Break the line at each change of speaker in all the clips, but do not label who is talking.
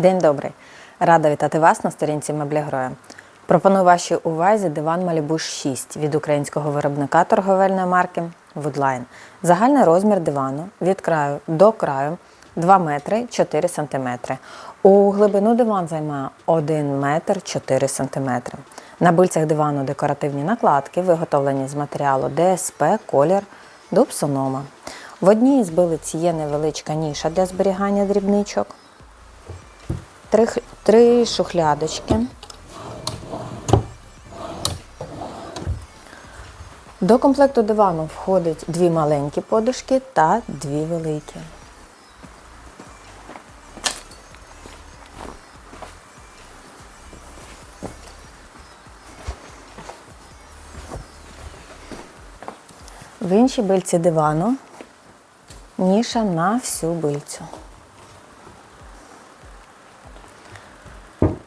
День добрий! Рада вітати вас на сторінці Меблігроя. Пропоную вашій увазі диван Малібуш 6 від українського виробника торговельної марки Woodline. Загальний розмір дивану від краю до краю 2 метри 4 сантиметри. У глибину диван займає 1 метр 4 сантиметри. На бильцях дивану декоративні накладки, виготовлені з матеріалу ДСП, колір, дуб сонома. В одній із билиць є невеличка ніша для зберігання дрібничок три, три шухлядочки. До комплекту дивану входить дві маленькі подушки та дві великі. В іншій бильці дивану ніша на всю бильцю.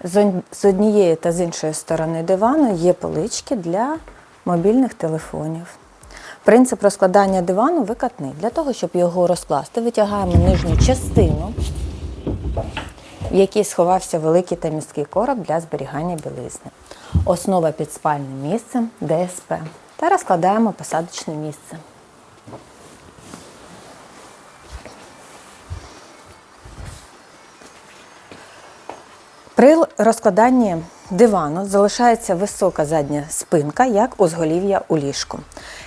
З однієї та з іншої сторони дивану є полички для мобільних телефонів. Принцип розкладання дивану викатний. Для того, щоб його розкласти, витягаємо нижню частину, в якій сховався великий та місткий короб для зберігання білизни. Основа під спальним місцем ДСП. Та розкладаємо посадочне місце. При розкладанні дивану залишається висока задня спинка, як узголів'я у ліжку.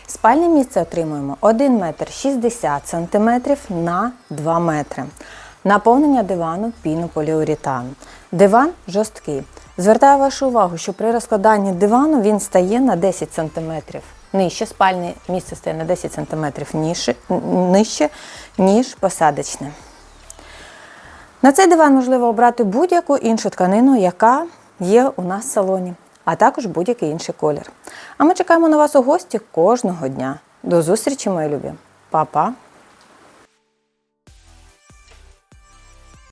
Спальне місце отримуємо 1 метр 60 см на 2 метри. Наповнення дивану пінополіуретан. Диван жорсткий. Звертаю вашу увагу, що при розкладанні дивану він стає на 10 см нижче. Спальне місце стає на 10 см нижче, нижче ніж посадочне. На цей диван можливо обрати будь-яку іншу тканину, яка є у нас в салоні, а також будь-який інший колір. А ми чекаємо на вас у гості кожного дня. До зустрічі, мої любі. Па-па!